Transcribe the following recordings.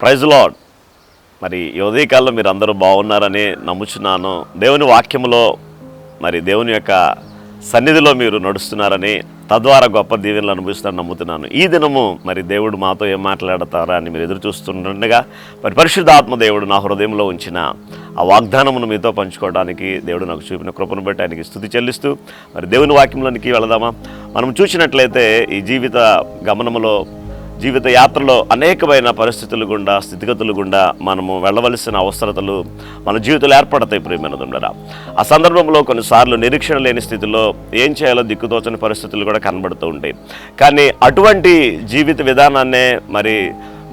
Praise lord. మరి ఈ ఉదయకాలంలో మీరు అందరూ బాగున్నారని నమ్ముచున్నాను. దేవుని వాక్యంలో మరి దేవుని యొక్క సన్నిధిలో మీరు నడుస్తున్నారని తద్వారా గొప్ప దీవెనలు అనుభవిస్తున్నారని నమ్ముతున్నాను. ఈ దినము మరి దేవుడు మాతో ఏం మాట్లాడతారా అని మీరు ఎదురు చూస్తుండగా మరి పరిశుద్ధాత్మ దేవుడు నా హృదయంలో ఉంచిన ఆ వాగ్దానమును మీతో పంచుకోవడానికి దేవుడు నాకు చూపిన కృపను బట్టి ఆయనకి స్థుతి చెల్లిస్తూ మరి దేవుని వాక్యంలోనికి వెళదామా? మనం చూసినట్లయితే ఈ జీవిత గమనములో జీవిత యాత్రలో అనేకమైన పరిస్థితులు గుండా స్థితిగతులు గుండా మనము వెళ్ళవలసిన అవసరతలు మన జీవితంలో ఏర్పడతాయి ప్రియమైనదుండరా. ఆ సందర్భంలో కొన్నిసార్లు నిరీక్షణ లేని స్థితిలో ఏం చేయాలో దిక్కుతోచని పరిస్థితులు కూడా కనబడుతూ ఉంటాయి. కానీ అటువంటి జీవిత విధానాన్నే మరి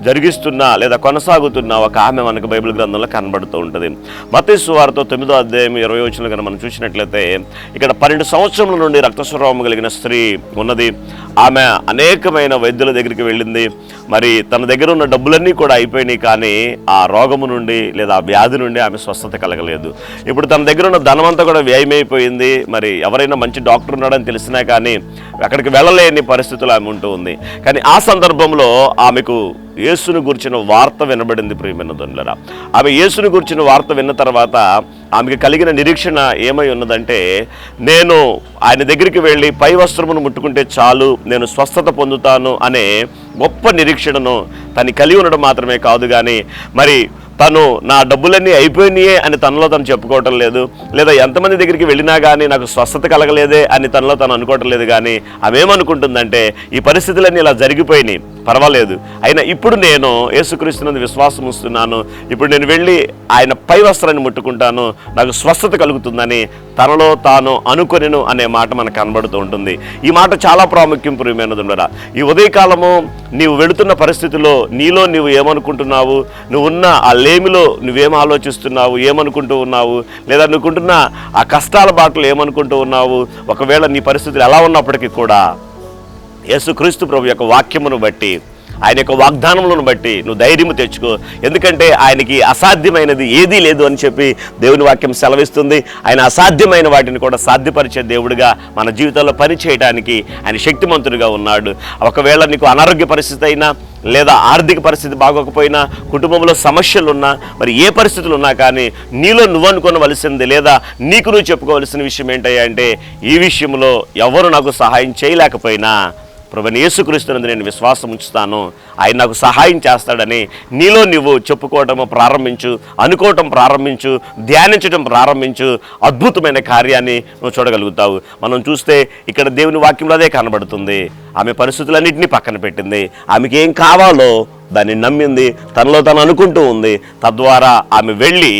జరిగిస్తున్న లేదా కొనసాగుతున్న ఒక ఆమె మనకు బైబిల్ గ్రంథంలో కనబడుతూ ఉంటుంది. మతేసు వారితో తొమ్మిదో అధ్యాయం ఇరవై వచ్చిన కనుక మనం చూసినట్లయితే ఇక్కడ పన్నెండు సంవత్సరముల నుండి రక్తస్రావం కలిగిన స్త్రీ ఉన్నది. ఆమె అనేకమైన వైద్యుల దగ్గరికి వెళ్ళింది. మరి తన దగ్గర ఉన్న డబ్బులన్నీ కూడా అయిపోయినాయి కానీ ఆ రోగము నుండి లేదా ఆ వ్యాధి నుండి ఆమె స్వస్థత కలగలేదు. ఇప్పుడు తన దగ్గర ఉన్న ధనం అంతా కూడా వ్యయమైపోయింది. మరి ఎవరైనా మంచి డాక్టర్ ఉన్నాడని తెలిసినా కానీ అక్కడికి వెళ్ళలేని పరిస్థితులు ఆమె ఉంటూ ఉంది. కానీ ఆ సందర్భంలో ఆమెకు యేసును గురించిన వార్త వినబడింది ప్రియమైన దొండలరా ఆమె యేసును గురించిన వార్త విన్న తర్వాత ఆమెకి కలిగిన నిరీక్షణ ఏమై ఉన్నదంటే నేను ఆయన దగ్గరికి వెళ్ళి పై వస్త్రమును ముట్టుకుంటే చాలు నేను స్వస్థత పొందుతాను అనే గొప్ప నిరీక్షణను తను కలిగి ఉండడం మాత్రమే కాదు కానీ మరి తను నా డబ్బులన్నీ అయిపోయినాయే అని తనలో తను చెప్పుకోవటం లేదు. లేదా ఎంతమంది దగ్గరికి వెళ్ళినా కానీ నాకు స్వస్థత కలగలేదే అని తనలో తను అనుకోవటం లేదు కానీ ఆమె ఏమనుకుంటుందంటే ఈ పరిస్థితులన్నీ ఇలా జరిగిపోయినాయి. పర్వాలేదు. అయినా ఇప్పుడు నేను యేసుక్రీస్తునందు విశ్వాసం ఇస్తున్నాను ఇప్పుడు నేను వెళ్ళి ఆయన పై వస్త్రాన్ని ముట్టుకుంటాను. నాకు స్వస్థత కలుగుతుందని తనలో తాను అనుకొనిను అనే మాట మనకు కనబడుతూ ఉంటుంది. ఈ మాట చాలా ప్రాముఖ్యం ప్రియమైనదుండరా ఈ ఉదయకాలము నీవు వెళుతున్న పరిస్థితిలో నీలో నీవు ఏమనుకుంటున్నావు? నువ్వు ఉన్న ఆ లేమిలో నువ్వేం ఆలోచిస్తున్నావు ఏమనుకుంటూ ఉన్నావు లేదా నువ్వుకుంటున్న ఆ కష్టాల బాటలు ఏమనుకుంటూ ఉన్నావు ఒకవేళ నీ పరిస్థితులు ఎలా ఉన్నప్పటికీ కూడా యేసుక్రీస్తు ప్రభు యొక్క వాక్యమును బట్టి ఆయన యొక్క వాగ్దానములను బట్టి నువ్వు ధైర్యము తెచ్చుకో. ఎందుకంటే ఆయనకి అసాధ్యమైనది ఏదీ లేదు అని చెప్పి దేవుని వాక్యం సెలవిస్తుంది. ఆయన అసాధ్యమైన వాటిని కూడా సాధ్యపరిచే దేవుడిగా మన జీవితంలో పనిచేయడానికి ఆయన శక్తిమంతుడిగా ఉన్నాడు. ఒకవేళ నీకు అనారోగ్య పరిస్థితి అయినా లేదా ఆర్థిక పరిస్థితి బాగోకపోయినా కుటుంబంలో సమస్యలు ఉన్నా మరి ఏ పరిస్థితులు ఉన్నా కానీ నీలో నువ్వు అనుకోవలసింది లేదా నీకు నువ్వు చెప్పుకోవలసిన విషయం ఏంటంటే అంటే ఈ విషయంలో ఎవరు నాకు సహాయం చేయలేకపోయినా ప్రభుని యేసుక్రీస్తునందు నేను విశ్వాసం ఉంచుతాను. ఆయన నాకు సహాయం చేస్తాడని నీలో నువ్వు చెప్పుకోవటం ప్రారంభించు అనుకోవటం ప్రారంభించు ధ్యానించడం ప్రారంభించు అద్భుతమైన కార్యాన్ని నువ్వు చూడగలుగుతావు. మనం చూస్తే ఇక్కడ దేవుని వాక్యంలో అదే కనబడుతుంది. ఆమె పరిస్థితులన్నింటినీ పక్కన పెట్టింది. ఆమెకి ఏం కావాలో దాన్ని నమ్మింది తనలో తను అనుకుంటూ ఉంది. తద్వారా ఆమె వెళ్ళి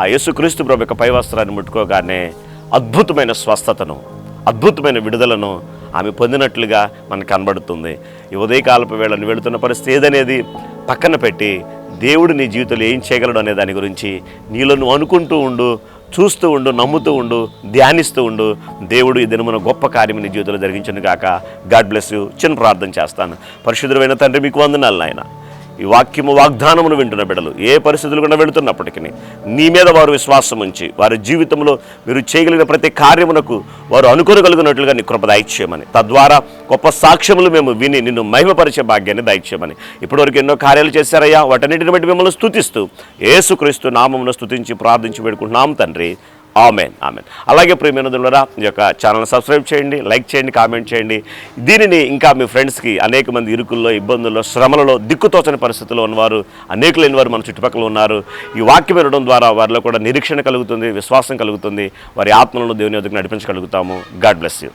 ఆ యేసుక్రీస్తు ప్రభు యొక్క పై వస్త్రాన్ని ముట్టుకోగానే అద్భుతమైన స్వస్థతను అద్భుతమైన విడుదలను ఆమె పొందినట్లుగా మనకు కనబడుతుంది. ఈ ఉదయకాలపు వేళను వెళుతున్న పరిస్థితి ఏదనేది పక్కన పెట్టి దేవుడు నీ జీవితంలో ఏం చేయగలడు అనే దాని గురించి నీలో నువ్వు అనుకుంటూ ఉండు చూస్తూ ఉండు నమ్ముతూ ఉండు ధ్యానిస్తూ ఉండు. దేవుడు ఈ దినమున గొప్ప కార్యం నీ జీవితంలో జరిగించను కాక గాడ్ బ్లెస్ యూ. చిన్న ప్రార్థన చేస్తాను. పరిశుద్ధమైన తండ్రి మీకు వందనాలు నాయన. ఈ వాక్యము వాగ్దానమును వింటున్న బిడ్డలు ఏ పరిస్థితులు కూడా వెళుతున్నప్పటికీ నీ మీద వారు విశ్వాసం ఉంచి వారి జీవితంలో మీరు చేయగలిగిన ప్రతి కార్యమునకు వారు అనుకోగలిగినట్లుగా నీ కృప దయచేయమని. తద్వారా గొప్ప సాక్ష్యములు మేము విని నిన్ను మహిమపరిచే భాగ్యాన్ని దయచేయమని. ఇప్పటివరకు ఎన్నో కార్యాలు చేశారయ్యా వాటన్నిటిని బట్టి మిమ్మల్ని స్థుతిస్తూ ఏసుక్రీస్తు నామమును స్థుతించి ప్రార్థించి పెడుకుంటున్నాం తండ్రి. Amen amen. అలాగే ప్రియమైనదులరా ఈ యొక్క ఛానల్ సబ్స్క్రైబ్ చేయండి లైక్ చేయండి కామెంట్ చేయండి. దీనిని ఇంకా మీ ఫ్రెండ్స్కి అనేక మంది ఇరుకుల్లో ఇబ్బందుల్లో శ్రమలలో దిక్కుతోచని పరిస్థితుల్లో ఉన్నవారు అనేకులైన వారు మన చుట్టుపక్కల ఉన్నారు. ఈ వాక్యం వినడం ద్వారా వారిలో కూడా నిరీక్షణ కలుగుతుంది విశ్వాసం కలుగుతుంది. వారి ఆత్మలను దేవుని వద్దకు నడిపించగలుగుతాము. God bless you.